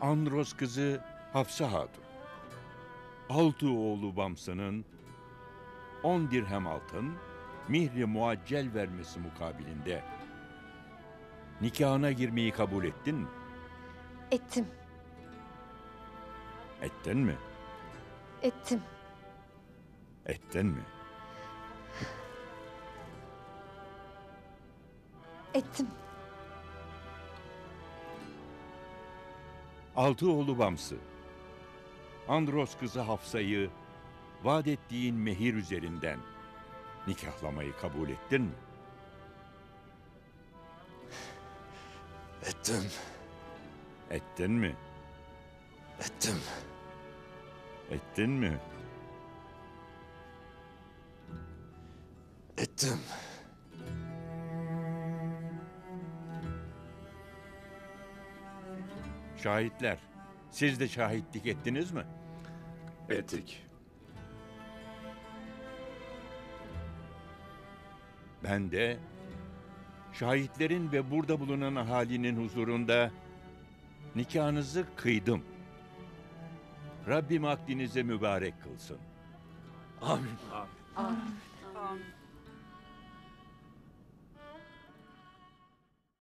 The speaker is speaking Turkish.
Andros kızı Hafsa Hatun. Altı oğlu Bamsı'nın on dirhem altın mihri muaccel vermesi mukabilinde nikahına girmeyi kabul ettin mi? Ettim, Ettin mi? ettim. Ettin mi? Ettim. Altı oğlu Bamsı. Andros kızı Hafsa'yı vaat ettiğin mehir üzerinden nikahlamayı kabul ettin mi? Ettim, Ettin mi? ettim. Ettin mi? Ettim. Şahitler, siz de şahitlik ettiniz mi? Ettik. Ben de şahitlerin ve burada bulunan ahalinin huzurunda nikahınızı kıydım. Rabbim akdinize mübarek kılsın. Amin. Amin.